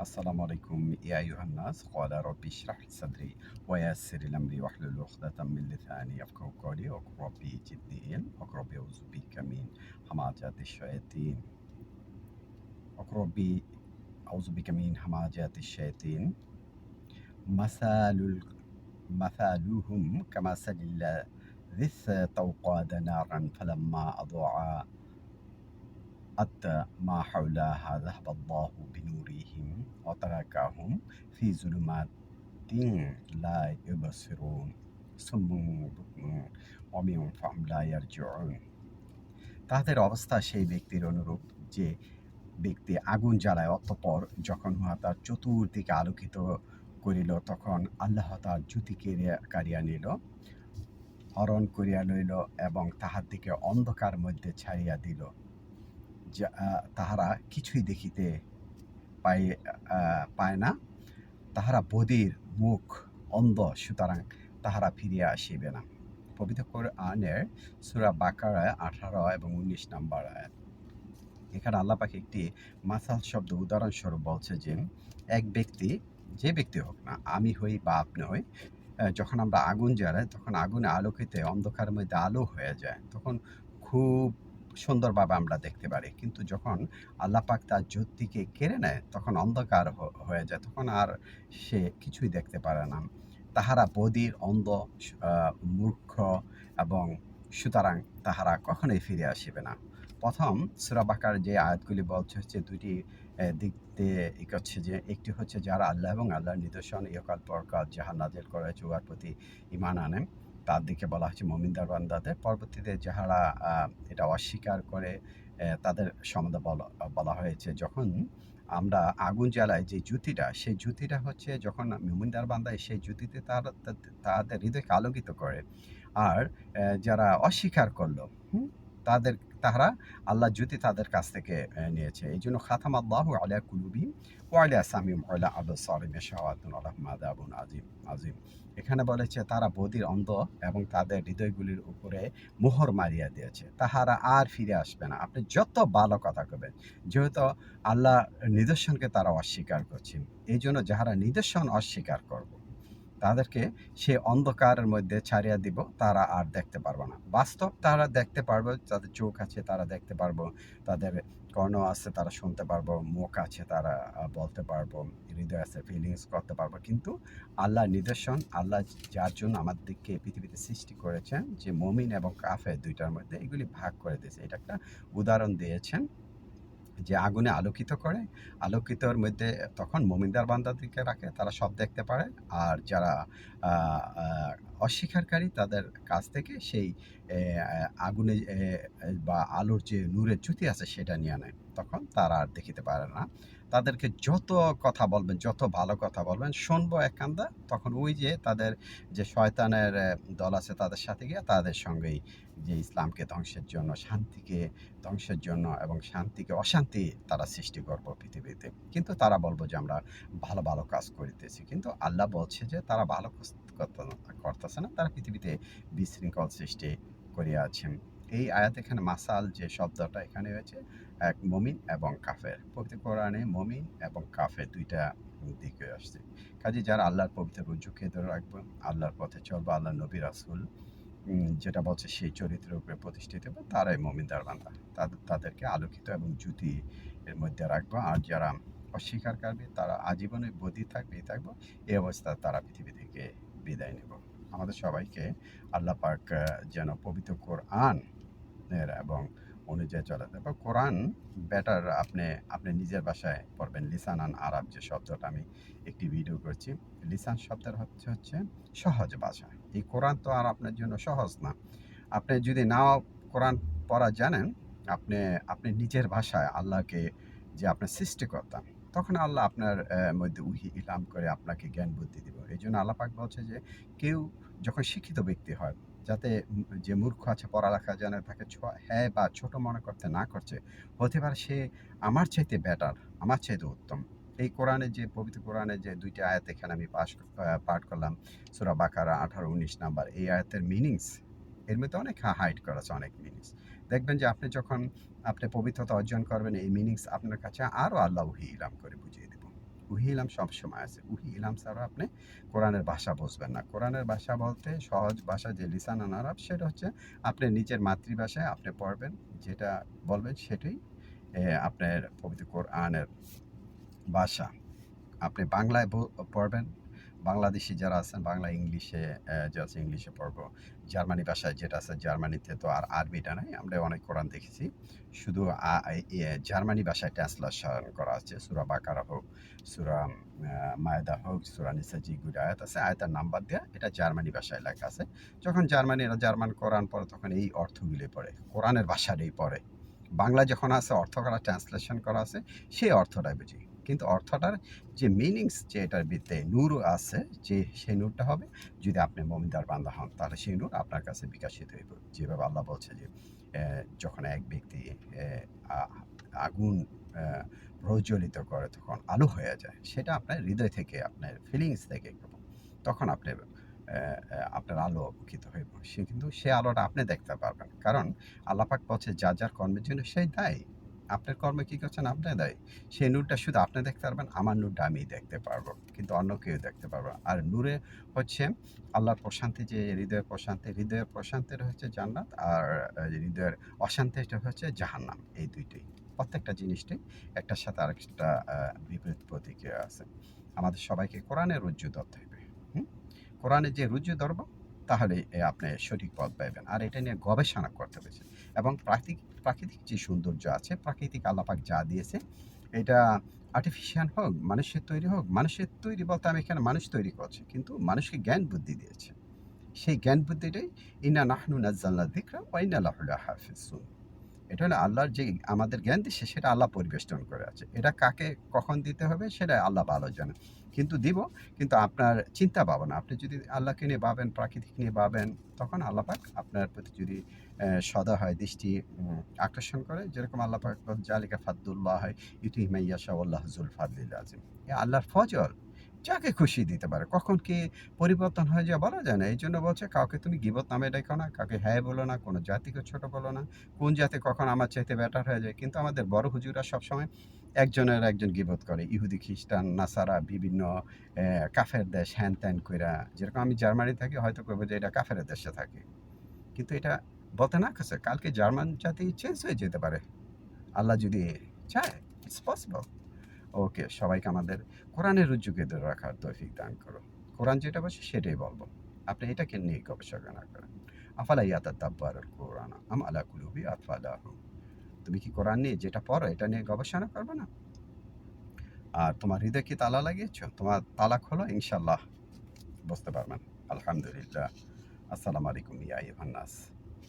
السلام عليكم يا أيها الناس. قال ربي اشرح لي صدري ويسر لي أمري واحلل عقدة من لساني يفقهوا قولي. ربي وقل ربي أعوذ بك من همزات الشياطين. ربي أعوذ بك من همزات الشياطين. مثال مثالهم كمثل الذي استوقد نارا فلما أضاع حتى ما حولها ذهب الله অতারাকাহুম ফি জুলুমাতিন লা ইউবাসিরুন সুম্মুম বুকমুম অমিউম ফাম লা তাদের অবস্থা সেই ব্যক্তির অনুরূপ যে ব্যক্তি আগুন জ্বালায় অতঃপর যখন উহা তার চতুর্দিকে আলোকিত করিল, তখন আল্লাহ তার জ্যোতি কারিয়া নিল, হরণ করিয়া লইল এবং তাহার দিকে অন্ধকার মধ্যে ছাড়িয়া দিল। তাহারা কিছুই দেখিতে পাই পায় না। তাহারা বদির মুখ অন্ধ, সুতরাং তাহারা ফিরিয়া আসিবে না। পবিত্র আনের সুরা বাকারায় আঠারো এবং উনিশ নম্বর এখানে আল্লাহ পাখি একটি মাসাল শব্দ, উদাহরণস্বরূপ বলছে যে, এক ব্যক্তি, যে ব্যক্তি হোক না, আমি হই বা আপনি হই যখন আমরা আগুন জ্বালাই, তখন আগুনে আলোকিতে, অন্ধকারের মধ্যে আলো হয়ে যায়, তখন খুব সুন্দরভাবে আমরা দেখতে পারি। কিন্তু যখন আল্লাহ পাক তার জ্যোতিকে কেড়ে নেয়, তখন অন্ধকার হয়ে যায়। তখন আর সে কিছুই দেখতে পারে না। তাহারা বদির, অন্ধ মূর্খ এবং সুতরাং তাহারা কখনোই ফিরে আসিবে না। প্রথম সুরাবাকার যে আয়াতগুলি বলছে হচ্ছে দুটি দিক দিয়ে এগোচ্ছে যে, একটি হচ্ছে যারা আল্লাহ এবং আল্লাহর নিদর্শন ইয়কাল পরকাল যাহা নাজেল করে চুয়ার প্রতি ইমান আনেন তার দিকে বলা হচ্ছে মমিন্দার বান্দাদের। পরবর্তীতে যাহারা এটা অস্বীকার করে তাদের সম্বন্ধে বলা বলা হয়েছে যখন আমরা আগুন জ্বালাই যে জুতিটা, সেই জুতিটা হচ্ছে যখন মমিন্দার বান্দায় সেই জুতিতে তার, তাদের হৃদয়কে আলোকিত করে। আর যারা অস্বীকার করল তাদের, তাহারা আল্লাহ জ্যোতি তাদের কাছ থেকে নিয়েছে। এই জন্য খাতাম আল্লাহ আলিয়া কুলুবি ওয়ালিয়া সামিম ওয়ালা আবু সালিম শাহাতুন আলহমাদ আবুন আজিম আজিম। এখানে বলেছে, তারা বদির অন্ধ এবং তাদের হৃদয়গুলির উপরে মোহর মারিয়া দিয়েছে। তাহারা আর ফিরে আসবে না। আপনি যত ভালো কথা কবেন, যেহেতু আল্লাহ নিদর্শনকে তারা অস্বীকার করছেন। এই জন্য যাহারা নিদর্শন অস্বীকার করব তাদেরকে সে অন্ধকারের মধ্যে ছাড়িয়া দিব, তারা আর দেখতে পারবে না। বাস্তব তারা দেখতে পারবে তাদের চোখ আছে তারা দেখতে পারব, তাদের কর্ণ আছে তারা শুনতে পারব, মুখ আছে তারা বলতে পারব, হৃদয় আছে ফিলিংস করতে পারব। কিন্তু আল্লাহ নিদর্শন, আল্লাহ যার জন্য আমাদেরকে পৃথিবীতে সৃষ্টি করেছেন, যে মমিন এবং কাফে দুইটার মধ্যে এগুলি ভাগ করে দিয়েছে। এটা একটা উদাহরণ দিয়েছেন। যে আগুনে আলোকিত করে, আলোকিতর মধ্যে তখন মমিনদার বান্দাদেরকে রাখে, তারা সব দেখতে পারে। আর যারা অস্বীকারী তাদের কাছ থেকে সেই আগুনে বা আলোর যে নূরের জ্যোতি আছে সেটা নিয়ে নেয়। তখন তারা আর দেখিতে পারে না। তাদেরকে যত কথা বলবেন, যত ভালো কথা বলবেন, শুনব এক কান্দা, তখন ওই যে তাদের যে শয়তানের দল আছে তাদের সাথে গিয়ে তাদের সঙ্গেই যে ইসলামকে ধ্বংসের জন্য, শান্তিকে ধ্বংসের জন্য এবং শান্তিকে অশান্তি তারা সৃষ্টি করব পৃথিবীতে। কিন্তু তারা বলব যে আমরা ভালো ভালো কাজ করিতেছি। কিন্তু আল্লাহ বলছে যে তারা ভালো করতেছে না, তারা পৃথিবীতে বিশৃঙ্খল সৃষ্টি করিয়া আছেন এই আয়াত এখানে মাসাল যে শব্দটা এখানে হয়েছে এক মমিন এবং কাফের। পবিত্র কোরআনে মমিন এবং কাফের দুইটা দিকে আসছে। কাজে যারা আল্লাহর পবিত্র রুজুকে ধরে রাখব, আল্লাহর পথে চলবো আল্লাহ নবী রাসুল যেটা বলছে সেই চরিত্রের উপরে প্রতিষ্ঠিত হবে, তারাই মমিনদার বান্ধা তাদের তাদেরকে আলোকিত এবং জ্যোতি এর মধ্যে রাখব। আর যারা অস্বীকার করবে তারা আজীবনে বদি থাকবে থাকব, এই অবস্থা তারা পৃথিবী থেকে বিদায় নেব। আমাদের সবাইকে আল্লাহ পাক যেন পবিত্র কোরআন এবং অনুযায়ী চলা যায় বা কোরআন বেটার আপনি আপনি নিজের বাসায় পড়বেন। লিসান আন আরব যে শব্দটা আমি একটি ভিডিও করছি। লিসান শব্দের হচ্ছে হচ্ছে সহজ ভাষা। এই কোরআন তো আর আপনার জন্য সহজ না। আপনি যদি নাও কোরআন পড়া জানেন, আপনি আপনি নিজের ভাষায় আল্লাহকে যে আপনার সৃষ্টিকর্তা, তখন আল্লাহ আপনার মধ্যে উহি ইলাম করে আপনাকে জ্ঞান বুদ্ধি দিব। এই জন্য আল্লাহ পাক বলছে যে, কেউ যখন শিক্ষিত ব্যক্তি হয় যাতে যে মূর্খ আছে, পড়ালেখা জানে, তাকে হ্যাঁ বা ছোট মনে করতে না করছে, হতে পারে সে আমার চাইতে বেটার আমার চাইতে উত্তম। এই কোরআনে যে, পবিত্র কোরআনে যে দুইটি আয়াত এখানে আমি পাশ পাঠ করলাম, সুরা বাকারা আঠারো, উনিশ নাম্বার, এই আয়াতের মিনিংস এর মধ্যে অনেক হাইড করা আছে, অনেক মিনিংস দেখবেন যে আপনি যখন, আপনি পবিত্রতা অর্জন করবেন, এই মিনিংস আপনার কাছে আরও আল্লাহ ইলাম করে বুঝিয়ে দেব। উহি ইলাম সবসময় আছে। উহি ইলাম ছাড়া আপনি কোরআনের ভাষা বুঝবেন না। কোরআনের ভাষা বলতে সহজ ভাষা যে লিসান আনারাব সেটা হচ্ছে আপনি নিজের মাতৃভাষায় আপনি পড়বেন, যেটা বলবেন সেটাই আপনার পবিত্র কোরআনের ভাষা। আপনি বাংলায় পড়বেন বাংলাদেশি যারা আছেন, বাংলা ইংলিশে যে আছে ইংলিশে পড়ব। জার্মানি ভাষায় যেটা আছে, জার্মানিতে তো আর আরবিটা নাই, আমরা অনেক কোরআন দেখেছি। শুধু জার্মানি ভাষায় ট্রান্সলেশন করা আছে। সুরা বাকারা হোক, সুরা মায়দা হোক, সুরা নিসা যেগুলো আয়াত আছে, আয়াতের নাম্বার দেওয়া এটা জার্মানি ভাষায় লেখা আছে। যখন জার্মানিরা জার্মান কোরআন পড়ে, তখন এই অর্থগুলি পড়ে, কোরআনের ভাষাটাই পড়ে। বাংলা যখন আছে, অর্থ করা, ট্রান্সলেশন করা আছে, সেই অর্থটাই বুঝি। কিন্তু অর্থটার যে মিনিংস যে এটার ভিত্তে নূর আছে, যে সেই নূরটা হবে, যদি আপনি মমিদার বান্দা হন, তাহলে সেই নূর আপনার কাছে বিকাশিত হইব। যেভাবে আল্লাহ বলছে যে যখন এক ব্যক্তি আগুন প্রজ্বলিত করে, তখন আলো হয়ে যায়, সেটা আপনার হৃদয় থেকে, আপনার ফিলিংস থেকে তখন আপনি আপনার আলো অবকিত হইব। সে কিন্তু, সে আলোটা আপনি দেখতে পারবেন। কারণ আল্লাপাক বলছে যা যার কর্মের জন্য সেই দায়ী। আপনার কর্মে কী করছেন আপনি দায়ী? সেই নূরটা শুধু আপনি দেখতে পারবেন, আমার নূরটা আমি দেখতে পারব, কিন্তু অন্য কেউ দেখতে পারব। আর নূরে হচ্ছে আল্লাহর প্রশান্তি, যে হৃদয়ের প্রশান্তি, হৃদয়ের প্রশান্তিটা হচ্ছে জান্নাত, আর হৃদয়ের অশান্তিটা হচ্ছে জাহান্নাম, এই দুইটাই। প্রত্যেকটা জিনিসটাই একটার সাথে আরেকটা বিপরীত প্রতিক্রিয়া আছে। আমাদের সবাইকে কোরআনের রুজ্জু ধরতে হবে, হুম? কোরআনের যে রুজ্জু ধরবো, তাহলে আপনি সঠিক পথ পাইবেন। আর এটা নিয়ে গবেষণা করতে হবে। এবং প্রাকৃতিক প্রাকৃতিক যে সৌন্দর্য আছে, প্রাকৃতিক আলাপাক যা দিয়েছে, এটা আর্টিফিশিয়াল হোক, মানুষের তৈরি হোক, মানুষের তৈরি বলতে আমি এখানে মানুষ তৈরি করছি, কিন্তু মানুষকে জ্ঞান বুদ্ধি দিয়েছে। সেই জ্ঞান বুদ্ধিটাই ইনা নাহনু নাজ্জাল্লা দিকরা ওয়াইনা লাহুল্লাহ হাফিজুন এটা হলো আল্লাহর যে আমাদের জ্ঞান দিচ্ছে, সেটা আল্লাহ পরিবেষ্টন করে আছে। এটা কাকে কখন দিতে হবে, সেটা আল্লাহ ভালো জানে। কিন্তু দিব, কিন্তু আপনার চিন্তা পাবেন আপনি যদি আল্লাহকে নিয়ে ভাবেন, প্রাকৃতিক নিয়ে ভাবেন, তখন আল্লাহ পাক আপনার প্রতি যদি সদা হয়, দৃষ্টি আকর্ষণ করে, যেরকম আল্লাহ পাক জালিকা ফাদ্দুল্লাহ হয় ইতু হিমাইয়াশা আল্লাহ জুল ফাদলিল আজিম এ আল্লাহর ফজল যাকে খুশি দিতে পারে। কখন কি পরিবর্তন হয়ে যায় বলা যায় না। এই জন্য বলছে, কাউকে তুমি গিবত নামে ডেকো না, কাউকে হ্যাঁ বলো না, কোনো জাতিকে ছোট বলো না। কোন জাতি কখন আমার চাইতে বেটার হয়ে যায়? কিন্তু আমাদের বড় হুজুরা সবসময় একজনের একজন গিবত করে। ইহুদি, খ্রিস্টান, নাসারা, বিভিন্ন কাফের দেশ, হ্যান ত্যান কইরা। যেরকম আমি জার্মানি থাকি, হয়তো করব যে এটা কাফের দেশে থাকি। কিন্তু এটা বলতে না কাছে। কালকে জার্মান জাতি চেঞ্জ হয়ে যেতে পারে। আল্লাহ যদি চায় ইটস পসিবল ওকে, সবাইকে আমাদের কোরআনের রুজ্জুকে ধরে রাখার তৌফিক দান করো। কোরআন যেটা বলছে সেটাই বলব। আপনি এটাকে নিয়ে গবেষণা করেন। আফালা ইয়াতা তাব্বার কোরআন আম আলা কুলুবি আতফালাহ তুমি কি কোরআন নিয়ে যেটা পড়ো এটা নিয়ে গবেষণা করবে না? আর তোমার হৃদয় কি তালা লাগিয়েছ? তোমার তালা খোলো ইনশাল্লাহ বুঝতে পারবেন। আলহামদুলিল্লাহ। আসসালামু আলাইকুম ইয়া ইউহান্নাস